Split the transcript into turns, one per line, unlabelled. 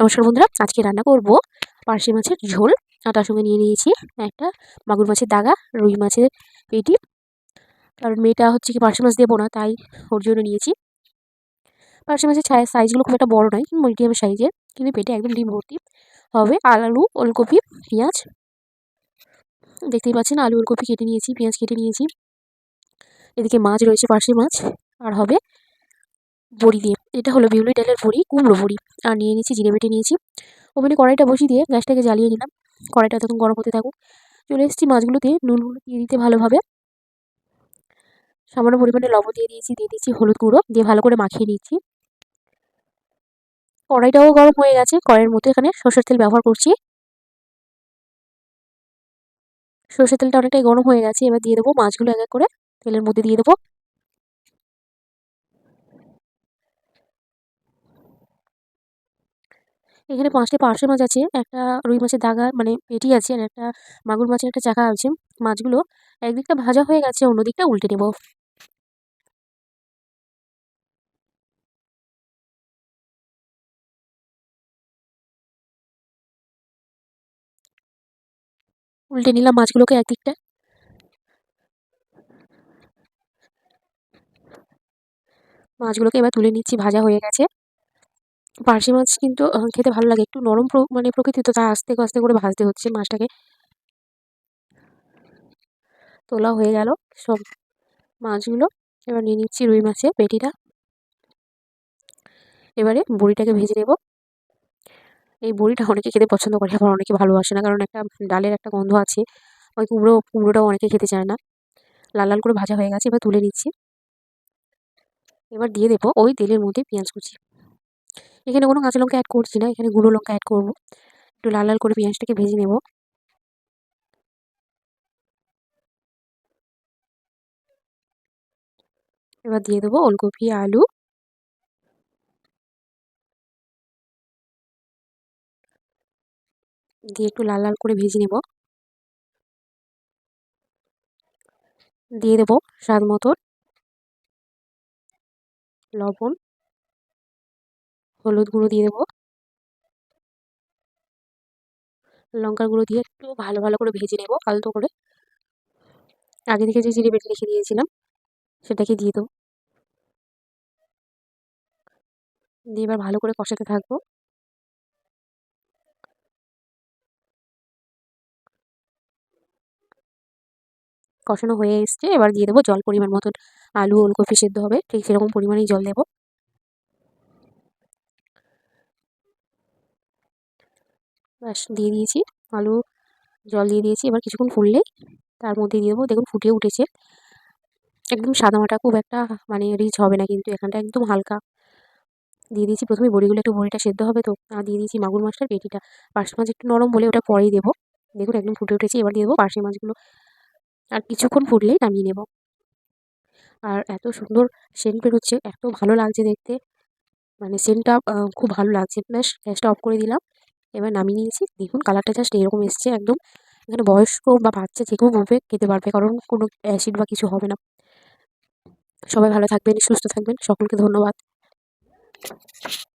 নমস্কার বন্ধুরা, আজকে রান্না করব পার্শে মাছের ঝোল। তার সঙ্গে নিয়ে নিয়েছি একটা মাগুর মাছের দাগা, রুই মাছের পেটি। কারণ মেয়েটা হচ্ছে কি পার্শে মাছ দেবো না, তাই ওর জন্য নিয়েছি। পার্শে মাছের ছায়ের সাইজগুলো খুব একটা বড় নয়, মিডিয়াম সাইজের, কিন্তু পেটে একদম ডিম ভর্তি হবে। আলু, ওলকপি, পেঁয়াজ। দেখতেই পাচ্ছেন, আলু, ওলকপি কেটে নিয়েছি, পেঁয়াজ কেটে নিয়েছি। এদিকে মাছ রয়েছে পার্শে মাছ, আর হবে বড়ি দিয়ে। এটা হলো বিউলি ডালের বড়ি কুমড়ো বড়ি আর নিয়ে নিয়েছি, জিরে বেটে নিয়েছি। ওভেনে কড়াইটা বসিয়ে দিয়ে গ্যাসটাকে জ্বালিয়ে নিলাম। কড়াইটা তখন গরম হতে থাকুক। চলে এসেছি মাছগুলোতে নুনগুলো দিয়ে দিতে ভালোভাবে। সামান্য পরিমাণে লবণ দিয়ে দিয়েছি, দিয়ে দিচ্ছি হলুদ গুঁড়ো, দিয়ে ভালো করে মাখিয়ে নিচ্ছি কড়াইটাও গরম হয়ে গেছে। কড়াইয়ের মধ্যে এখানে সর্ষের তেল ব্যবহার করছি। সর্ষের তেলটা অনেকটাই গরম হয়ে গেছে। এবার দিয়ে দেবো মাছগুলো এক এক করে তেলের মধ্যে দিয়ে দেবো। এখানে পাঁচটি পার্শে মাছ আছে, একটা রুই মাছের দাগা মানে পেটি আছে, আর একটা মাগুর মাছের একটা চাকা আছে। মাছগুলো একদিকটা ভাজা হয়ে গেছে, অন্যদিকটা উল্টে নেব। উল্টে নিলাম মাছগুলোকে একদিকটা। মাছগুলোকে এবার তুলে নিচ্ছি, ভাজা হয়ে গেছে। পার্শে মাছ কিন্তু খেতে ভালো লাগে। একটু নরম মানে প্রকৃতি তো তাই আস্তে আস্তে করে ভাজতে হচ্ছে মাছটাকে। তোলা হয়ে গেল সব মাছগুলো। এবার নিয়ে নিচ্ছি রুই মাছের পেটিটা। এবারে বড়িটাকে ভেজে নেব। এই বড়িটা অনেকে খেতে পছন্দ করে, আবার অনেকে ভালোবাসে না, কারণ একটা ডালের একটা গন্ধ আছে। ওই কুমড়ো, কুমড়োটাও অনেকে খেতে চায় না। লাল লাল করে ভাজা হয়ে গেছে, এবার তুলে নিচ্ছি। এবার দিয়ে দেবো ওই তেলের মধ্যে পেঁয়াজ কুচি। এখানে কোনো কাঁচা লঙ্কা অ্যাড করছি না, এখানে গুঁড়ো লঙ্কা অ্যাড করব। একটু লাল লাল করে পেঁয়াজটাকে ভেজে নেব। এবার দিয়ে দেবো ওলকপি, আলু। দিয়ে একটু লাল লাল করে ভেজে নেব। দিয়ে দেবো স্বাদ মতন লবণ। হলুদ গুঁড়ো দিয়ে দেবো। লঙ্কার গুঁড়ো দিয়ে একটু ভালো ভালো করে ভেজে নেব আলতো করে। আগে থেকে যে জিরে বেটে রেখে দিয়েছিলাম, সেটাকে দিয়ে দেবো। দিয়ে এবার ভালো করে কষাতে থাকব। কষানো হয়ে এসছে, এবার দিয়ে দেবো জল পরিমাণ মতন। আলু, ওলকপি সেদ্ধ হবে, ঠিক সেরকম পরিমাণেই জল দেবো। ব্যাস, দিয়ে দিয়েছি। আলু, জল দিয়ে দিয়েছি। এবার কিছুক্ষণ ফুললেই তার মধ্যে দিয়ে দেবো। দেখুন ফুটিয়ে উঠেছে। একদম সাদামাটা খুব একটা মানে রিচ হবে না কিন্তু এখানটা একদম হালকা। দিয়ে দিয়েছি প্রথমে বড়িগুলো, একটু বড়িটা সেদ্ধ হবে তো। আর দিয়ে দিয়েছি মাগুর মাছটার পেটিটা। পার্শে মাছ একটু নরম বলে ওটা পরেই দেবো। দেখুন একদম ফুটে উঠেছে। এবার দিয়ে দেবো পার্শে মাছগুলো। আর কিছুক্ষণ ফুটলেই নামিয়ে নেব। আর এত সুন্দর সেন্ট বেরোচ্ছে। এত ভালো লাগছে দেখতে। মানে সেন্টটা খুব ভালো লাগছে। ব্যাস, গ্যাসটা অফ করে দিলাম। এবার নামিয়ে নিয়েছি। দেখুন কালারটা জাস্ট এরকম এসছে একদম। এখানে বয়স্ক বা বাচ্চা যে কেউ কেউভাবে খেতে পারবে। কারণ কোনো অ্যাসিড বা কিছু হবে না। সবাই ভালো থাকবেন, সুস্থ থাকবেন। সকলকে ধন্যবাদ।